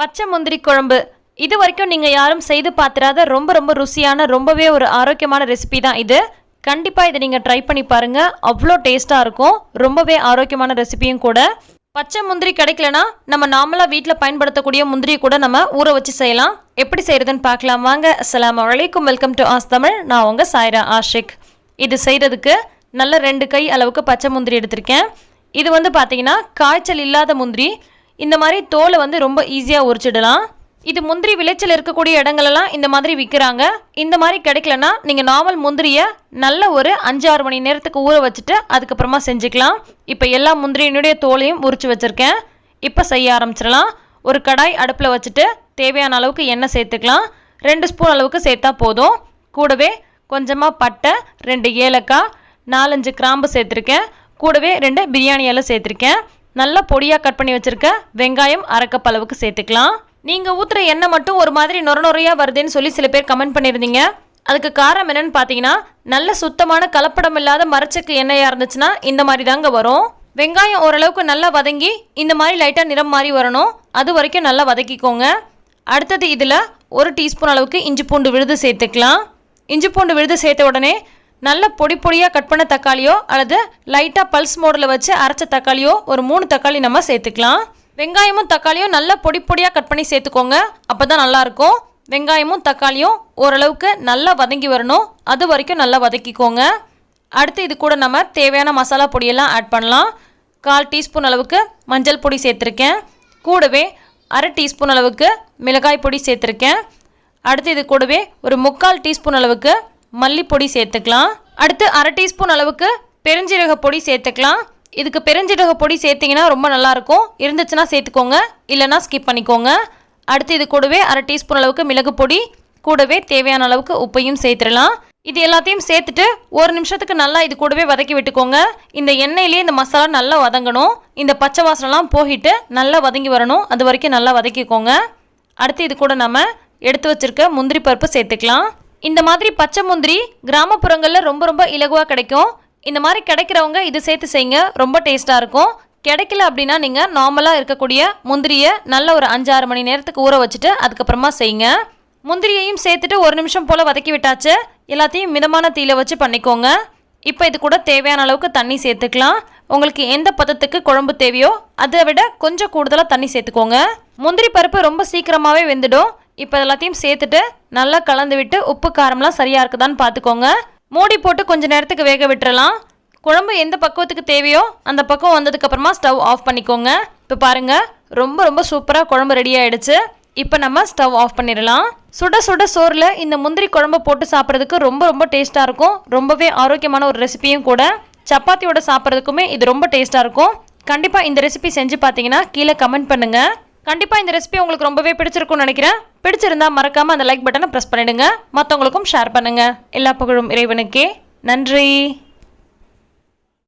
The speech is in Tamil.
பச்சை முந்திரி குழம்பு. இது வரைக்கும் நீங்கள் யாரும் செய்து பார்த்துறாத ரொம்ப ரொம்ப ருசியான ரொம்பவே ஒரு ஆரோக்கியமான ரெசிபி தான் இது. கண்டிப்பாக இதை நீங்கள் ட்ரை பண்ணி பாருங்கள் அவ்வளோ டேஸ்ட்டாக இருக்கும். ரொம்பவே ஆரோக்கியமான ரெசிபியும் கூட. பச்சை முந்திரி கிடைக்கலனா நம்ம நார்மலாக வீட்டில் பயன்படுத்தக்கூடிய முந்திரியை கூட நம்ம ஊற வச்சு செய்யலாம். எப்படி செய்கிறதுன்னு பார்க்கலாம். வாங்க அஸ்லாம் வலைக்கும் வெல்கம் டு ஆஸ் தமிழ் நான் உங்கள் சாய்ரா ஆஷிக். இது செய்கிறதுக்கு நல்ல ரெண்டு கை அளவுக்கு பச்சை முந்திரி எடுத்திருக்கேன். இது வந்து பார்த்தீங்கன்னா காய்ச்சல் இல்லாத முந்திரி இந்த மாதிரி தோலை வந்து ரொம்ப ஈஸியாக உரிச்சிடலாம். இது முந்திரி விளைச்சல் இருக்கக்கூடிய இடங்களெல்லாம் இந்த மாதிரி விற்கிறாங்க இந்த மாதிரி கிடைக்கலனா நீங்கள் நார்மல் முந்திரியை நல்ல ஒரு அஞ்சு ஆறு மணி நேரத்துக்கு ஊற வச்சுட்டு அதுக்கப்புறமா செஞ்சுக்கலாம். இப்போ எல்லா முந்திரியினுடைய தோலையும் உரிச்சு வச்சுருக்கேன். இப்போ செய்ய ஆரம்பிச்சிடலாம். ஒரு கடாய் அடுப்பில் வச்சுட்டு தேவையான அளவுக்கு எண்ணெய் சேர்த்துக்கலாம். ரெண்டு ஸ்பூன் அளவுக்கு சேர்த்தா போதும். கூடவே கொஞ்சமாக பட்டை ரெண்டு ஏலக்காய் நாலஞ்சு கிராம்பு சேர்த்துருக்கேன். கூடவே ரெண்டு பிரியாணி எல்லாம் சேர்த்துருக்கேன். நல்லா பொடியாக கட் பண்ணி வச்சுருக்க வெங்காயம் அரைக்கப் அளவுக்கு சேர்த்துக்கலாம். நீங்கள் ஊற்றுற எண்ணெய் மட்டும் ஒரு மாதிரி நொர நொறையாக வருதுன்னு சொல்லி சில பேர் கமெண்ட் பண்ணியிருந்தீங்க. அதுக்கு காரணம் என்னென்னு பார்த்தீங்கன்னா நல்ல சுத்தமான கலப்படம் இல்லாத மரச்சக்கு எண்ணெயாக இருந்துச்சுன்னா இந்த மாதிரி தாங்க வரும். வெங்காயம் ஓரளவுக்கு நல்லா வதங்கி இந்த மாதிரி லைட்டாக நிறம் மாறி வரணும். அது வரைக்கும் நல்லா வதக்கிக்கோங்க. அடுத்தது இதில் ஒரு டீஸ்பூன் அளவுக்கு இஞ்சி பூண்டு விழுது சேர்த்துக்கலாம். இஞ்சி பூண்டு விழுது சேர்த்த உடனே நல்ல பொடி பொடியாக கட் பண்ண தக்காளியோ அல்லது லைட்டாக பல்ஸ் மோடில் வச்சு அரைச்ச தக்காளியோ ஒரு மூணு தக்காளி நம்ம சேர்த்துக்கலாம். வெங்காயமும் தக்காளியும் நல்லா பொடி பொடியாக கட் பண்ணி சேர்த்துக்கோங்க. அப்போ தான் நல்லாயிருக்கும். வெங்காயமும் தக்காளியும் ஓரளவுக்கு நல்லா வதங்கி வரணும். அது வரைக்கும் நல்லா வதக்கிக்கோங்க. அடுத்து இது கூட நம்ம தேவையான மசாலா பொடியெல்லாம் ஆட் பண்ணலாம். கால் டீஸ்பூன் அளவுக்கு மஞ்சள் பொடி சேர்த்துருக்கேன். கூடவே அரை டீஸ்பூன் அளவுக்கு மிளகாய் பொடி சேர்த்துருக்கேன். அடுத்து இது கூடவே ஒரு முக்கால் டீஸ்பூன் அளவுக்கு மல்லிப்பொடி சேர்த்துக்கலாம். அடுத்து அரை டீஸ்பூன் அளவுக்கு பெருஞ்சீரக பொடி சேர்த்துக்கலாம். இதுக்கு பெருஞ்சீரக பொடி சேர்த்திங்கன்னா ரொம்ப நல்லாயிருக்கும். இருந்துச்சுன்னா சேர்த்துக்கோங்க. இல்லைன்னா ஸ்கிப் பண்ணிக்கோங்க. அடுத்து இது கூடவே அரை டீஸ்பூன் அளவுக்கு மிளகு பொடி கூடவே தேவையான அளவுக்கு உப்பையும் சேர்த்துடலாம். இது எல்லாத்தையும் சேர்த்துட்டு ஒரு நிமிஷத்துக்கு நல்லா இது கூடவே வதக்கி விட்டுக்கோங்க. இந்த எண்ணெயிலேயே இந்த மசாலா நல்லா வதங்கணும். இந்த பச்சை வாசனெலாம் போகிட்டு நல்லா வதங்கி வரணும். அது வரைக்கும் நல்லா வதக்கிக்கோங்க. அடுத்து இது கூட நம்ம எடுத்து வச்சுருக்க முந்திரி பருப்பு சேர்த்துக்கலாம். இந்த மாதிரி பச்சை முந்திரி கிராமப்புறங்களில் ரொம்ப ரொம்ப இலகுவாக கிடைக்கும். இந்த மாதிரி கிடைக்கிறவங்க இது சேர்த்து செய்யுங்க. ரொம்ப டேஸ்ட்டாக இருக்கும். கிடைக்கல அப்படின்னா நீங்கள் நார்மலாக இருக்கக்கூடிய முந்திரியை நல்ல ஒரு அஞ்சாறு மணி நேரத்துக்கு ஊற வச்சுட்டு அதுக்கப்புறமா செய்யுங்க. முந்திரியையும் சேர்த்துட்டு ஒரு நிமிஷம் போல் வதக்கி விட்டாச்சு. எல்லாத்தையும் மிதமான தீயில வச்சு பண்ணிக்கோங்க. இப்போ இது கூட தேவையான அளவுக்கு தண்ணி சேர்த்துக்கலாம். உங்களுக்கு எந்த பதத்துக்கு குழம்பு தேவையோ அதை விட கொஞ்சம் கூடுதலாக தண்ணி சேர்த்துக்கோங்க. முந்திரி பருப்பு ரொம்ப சீக்கிரமாகவே வெந்துடும். இப்போ எல்லாத்தையும் சேர்த்துட்டு நல்லா கலந்து விட்டு உப்பு காரம்லாம் சரியாக இருக்குதான்னு பார்த்துக்கோங்க. மூடி போட்டு கொஞ்சம் நேரத்துக்கு வேக விட்டுறலாம். குழம்பு எந்த பக்குவத்துக்கு தேவையோ அந்த பக்கம் வந்ததுக்கப்புறமா ஸ்டவ் ஆஃப் பண்ணிக்கோங்க. இப்போ பாருங்கள் ரொம்ப ரொம்ப சூப்பராக குழம்பு ரெடி ஆகிடுச்சு இப்போ நம்ம ஸ்டவ் ஆஃப் பண்ணிடலாம். சுட சுட சோறில் இந்த முந்திரி குழம்பு போட்டு சாப்பிட்றதுக்கு ரொம்ப ரொம்ப டேஸ்ட்டாக இருக்கும். ரொம்பவே ஆரோக்கியமான ஒரு ரெசிபியும் கூட. சப்பாத்தியோட சாப்பிட்றதுக்குமே இது ரொம்ப டேஸ்ட்டாக இருக்கும். கண்டிப்பாக இந்த ரெசிபி செஞ்சு பார்த்தீங்கன்னா கீழே கமெண்ட் பண்ணுங்கள் கண்டிப்பாக இந்த ரெசிபி உங்களுக்கு ரொம்பவே பிடிச்சிருக்கும்னு நினைக்கிறேன். பிடிச்சிருந்தா மறக்காமல் அந்த லைக் பட்டனை ப்ரெஸ் பண்ணிடுங்க. மற்றவங்களுக்கும் ஷேர் பண்ணுங்கள் எல்லா புகழும் இறைவனுக்கே. நன்றி.